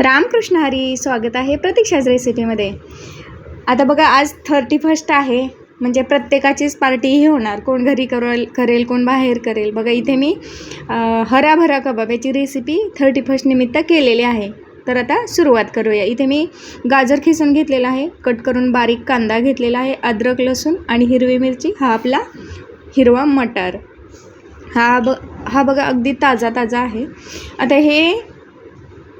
रामकृष्ण हरी स्वागत आहे प्रतीक्षाच रेसिपीमध्ये आता बघा आज थर्टी फर्स्ट आहे. म्हणजे प्रत्येकाचीच पार्टी ही होणार. कोण घरी करेल करेल कोण बाहेर करेल. बघा इथे मी हराभरा कबाब याची रेसिपी थर्टी फर्स्ट निमित्त केलेली आहे. तर आता सुरुवात करूया. इथे मी गाजर खिसून घेतलेला आहे. कट करून बारीक कांदा घेतलेला आहे. अद्रक लसूण आणि हिरवी मिरची. हा आपला हिरवा मटार. हा ब हा बघा अगदी ताजा ताजा आहे. आता हे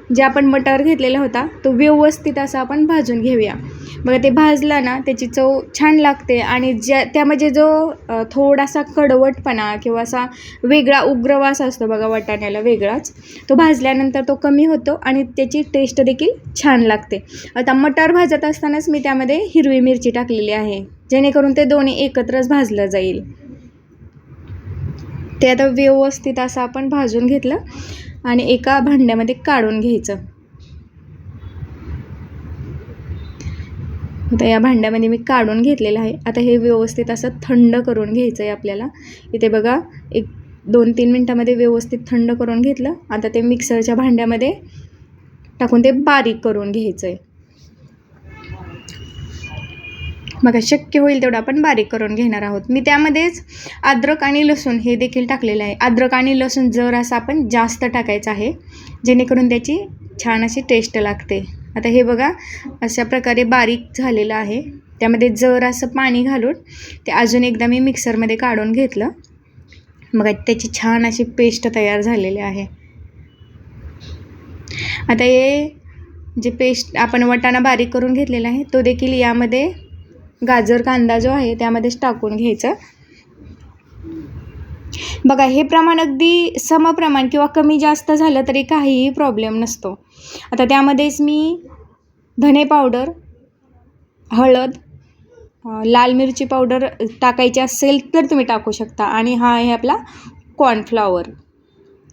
जे आपण मटार घेतलेला होता तो व्यवस्थित असा आपण भाजून घेऊया. बघा ते भाजला ना त्याची चव छान लागते आणि ज्या त्यामध्ये जो थोडासा कडवटपणा किंवा असा वेगळा उग्रवास असतो बघा वाटाण्याला वेगळाच तो भाजल्यानंतर तो कमी होतो आणि त्याची टेस्ट देखील छान लागते. आता मटार भाजत असतानाच मी त्यामध्ये हिरवी मिरची टाकलेली आहे जेणेकरून ते दोन्ही एकत्रच भाजलं जाईल. ते आता व्यवस्थित असं आपण भाजून घेतलं. आणि एका भांड्यामध्ये काढून घ्यायचं. आता या भांड्यामध्ये मी काढून घेतलेलं आहे. आता हे व्यवस्थित असं थंड करून घ्यायचं आहे आपल्याला. इथे बघा एक दोन तीन मिनटामध्ये व्यवस्थित थंड करून घेतलं. आता ते मिक्सरच्या भांड्यामध्ये टाकून ते बारीक करून घ्यायचं आहे बघा शक्य होईल तेवढं आपण बारीक करून घेणार आहोत. मी त्यामध्येच अद्रक आणि लसूण हे देखील टाकलेलं आहे. अद्रक आणि लसूण जर असं आपण जास्त टाकायचं आहे जेणेकरून त्याची छान अशी टेस्ट लागते. आता हे बघा अशा प्रकारे बारीक झालेलं आहे. त्यामध्ये जर असं पाणी घालून ते अजून एकदा मी मिक्सरमध्ये काढून घेतलं. बघा त्याची छान अशी पेस्ट तयार झालेली आहे. आता हे जे पेस्ट आपण वटाणा बारीक करून घेतलेला आहे तो देखील यामध्ये गाजर कांदा जो आहे त्यामध्येच टाकून घ्यायचं. बघा हे प्रमाण अगदी समप्रमाण किंवा कमी जास्त झालं तरी काहीही प्रॉब्लेम नसतो. आता त्यामध्येच मी धने पावडर हळद लाल मिरची पावडर टाकायची असेल तर तुम्ही टाकू शकता. आणि हा आहे आपला कॉर्नफ्लॉवर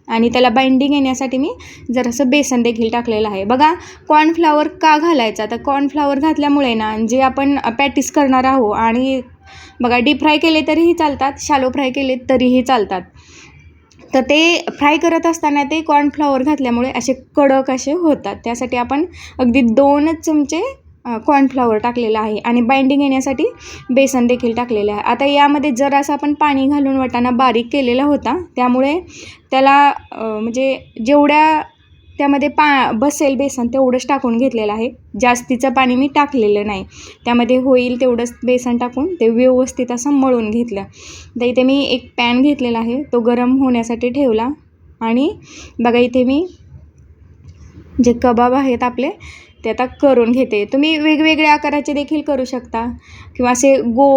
आणि त्याला बाइंडिंग येण्यासाठी मी जरासं बेसन देखील टाकलेलं आहे. बघा कॉर्नफ्लावर का घालायचा? तर कॉर्नफ्लावर घातल्यामुळे ना जे आपण पॅटीस करणार आहो आणि बघा डीप फ्राय केले तरीही चालतात शालो फ्राय केले तरीही चालतात. तर ते फ्राय करत असताना ते कॉर्नफ्लॉवर घातल्यामुळे असे कडक असे होतात. त्यासाठी आपण अगदी दोनच चमचे कॉर्नफ्लॉवर टाकलेलं आहे आणि बाइंडिंग येण्यासाठी बेसन देखील टाकलेलं आहे. आता यामध्ये जरासं आपण पाणी घालून वाटाणा बारीक केलेला होता त्यामुळे त्याला म्हणजे जेवढ्या त्यामध्ये पा बसेल बेसन तेवढंच टाकून घेतलेलं आहे. जास्तीचं पाणी मी टाकलेलं नाही. त्यामध्ये होईल तेवढंच बेसन टाकून ते व्यवस्थित असं मळून घेतलं. तर इथे मी एक पॅन घेतलेला आहे तो गरम होण्यासाठी ठेवला. आणि बघा इथे मी जे कबाब आहेत आपले ते आता करून घेते. तुम्ही वेगवेगळ्या आकाराचे देखील करू शकता. किंवा असे गो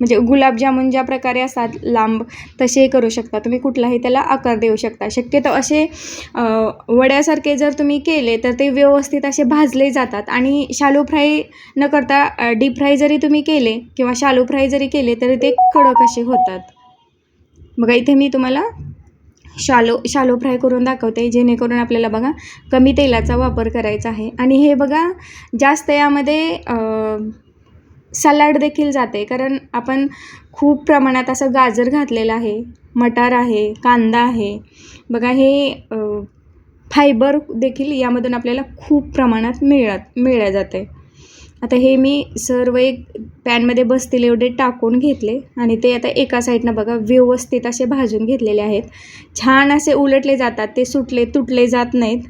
म्हणजे गुलाबजामुन ज्या प्रकारे असतात लांब तसे करू शकता. तुम्ही कुठलाही त्याला आकार देऊ शकता. शक्यतो असे वड्यासारखे जर तुम्ही केले तर ते व्यवस्थित असे भाजले जातात. आणि शालो फ्राय न करता डीप फ्राय जरी तुम्ही केले किंवा शालो फ्राय जरी केले तरी ते कडक असे होतात. बघा इथे मी तुम्हाला शालो शालो फ्राय करून दाखवते जेणेकरून आपल्याला बघा कमी तेलाचा वापर करायचा आहे. आणि हे बघा जास्त यामध्ये सलाड देखील जाते. कारण आपण खूप प्रमाणात असं गाजर घातलेलं आहे मटार आहे कांदा आहे. बघा हे फायबर देखील यामधून आपल्याला खूप प्रमाणात मिळत मिळल्या जाते. आता हे मी सर्व एक पॅनमध्ये बसतील एवढे टाकून घेतले. आणि ते आता एका साईडनं बघा व्यवस्थित असे भाजून घेतलेले आहेत. छान असे उलटले जातात ते सुटले तुटले जात नाहीत.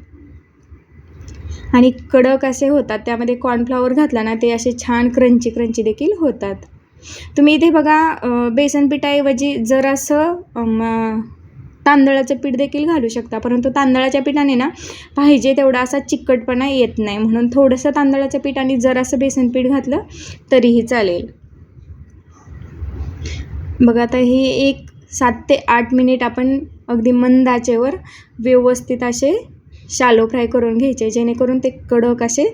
आणि कडक असे होतात त्यामध्ये कॉर्नफ्लॉवर घातला ना ते असे छान क्रंची क्रंची देखील होतात. तुम्ही इथे बघा बेसन पिठाऐवजी जरासं तांदळाचं पीठ देखील घालू शकता. परंतु तांदळाच्या पिठाने ना पाहिजे तेवढा असा चिकटपणा येत नाही. म्हणून थोडंसं तांदळाचं पीठ आणि जरासं बेसन पीठ घातलं तरीही चालेल. बघा आता हे एक सात ते आठ मिनिट आपण अगदी मंद आचेवर व्यवस्थित असे शालो फ्राय करून घ्यायचे जेणेकरून ते कडक असे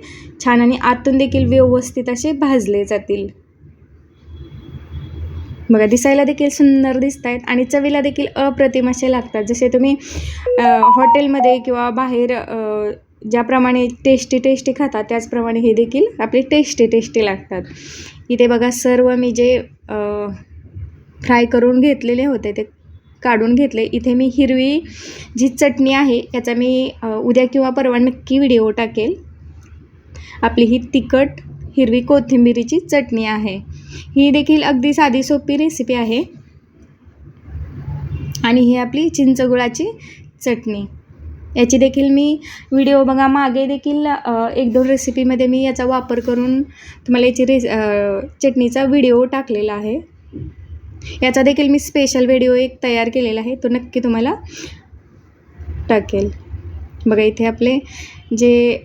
छान आणि आतून देखील व्यवस्थित असे भाजले जातील. बघा दिसायला देखील सुंदर दिसत आहेत आणि चवीला देखील अप्रतिम असे लागतात. जसे तुम्ही हॉटेलमध्ये किंवा बाहेर ज्याप्रमाणे टेस्टी टेस्टी खातात त्याचप्रमाणे हे देखील आपले टेस्टी टेस्टी लागतात. इथे बघा सर्व मी जे फ्राय करून घेतलेले होते ते काढून घेतले. इथे मी हिरवी जी चटणी आहे याचा मी उद्या किंवा परवा नक्की व्हिडिओ टाकेल. आपली ही तिखट हिरवी कोथिंबिरीची चटणी आहे. ही देखील अगदी साधी सोपी रेसिपी आहे. आणि ही आपली चिंचगुळाची चटणी. याची देखील मी व्हिडिओ बघा मागे देखील एक दोन रेसिपीमध्ये मी याचा वापर करून तुम्हाला याची रेस चटणीचा व्हिडिओ टाकलेला आहे. याचा देखील मी स्पेशल व्हिडिओ एक तयार केलेला आहे. तो नक्की तुम्हाला टाकेल. बघा इथे आपले जे